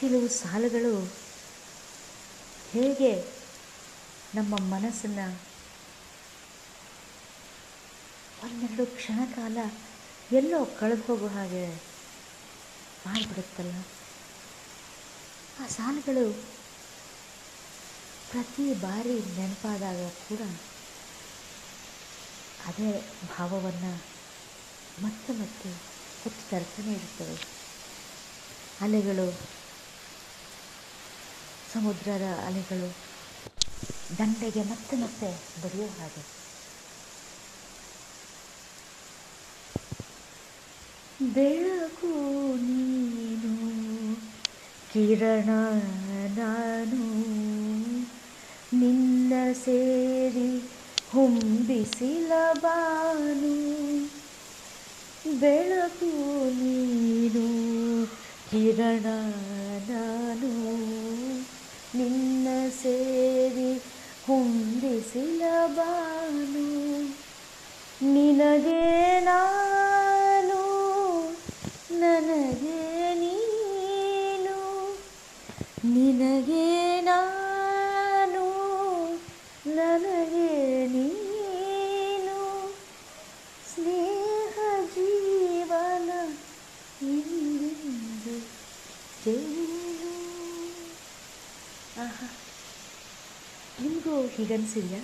ಕೆಲವು ಸಾಲುಗಳು ಹೇಗೆ ನಮ್ಮ ಮನಸ್ಸನ್ನು ಒಂದೆರಡು ಕ್ಷಣ ಕಾಲ ಎಲ್ಲೋ ಕಳೆದು ಹೋಗೋ ಹಾಗೆ ಮಾಡಿಬಿಡುತ್ತಲ್ಲ? ಆ ಸಾಲುಗಳು ಪ್ರತಿ ಬಾರಿ ನೆನಪಾದಾಗ ಕೂಡ ಅದೇ ಭಾವವನ್ನು ಮತ್ತೆ ಮತ್ತೆ ಹೊತ್ತು ತರ್ತಾನೆ ಇರುತ್ತವೆ. ಅಲೆಗಳು ಸಮುದ್ರದ ಅಲೆಗಳು ದಂಡೆಗೆ ಮತ್ತೆ ಮತ್ತೆ ಬರೆಯೋ ಹಾಗೆ. ಬೆಳಕು ನೀನು, ಕಿರಣ ನಾನು, ನಿನ್ನ ಸೇರಿ ಹೊಂಬಿಸಿಲ ಬಾನು. ಬೆಳಕು ನೀನು, ಕಿರಣ ನಾನು. ನಿನ್ನ ಸೇರಿ ಹೊಂದಿಸಿಲಬಾನು ನಿನಗೆ ನಾನು, ನನಗೆ ನೀನು, ನಿನಗೆ ನಾನು, ನನಗೆ ನೀನು. ಸ್ನೇಹ ಜೀವನ ಇಂದು ಜೇನು ಆಹಾ ನಿಮಗೂ ಹೀಗನ್ಸಿದೆಯಾ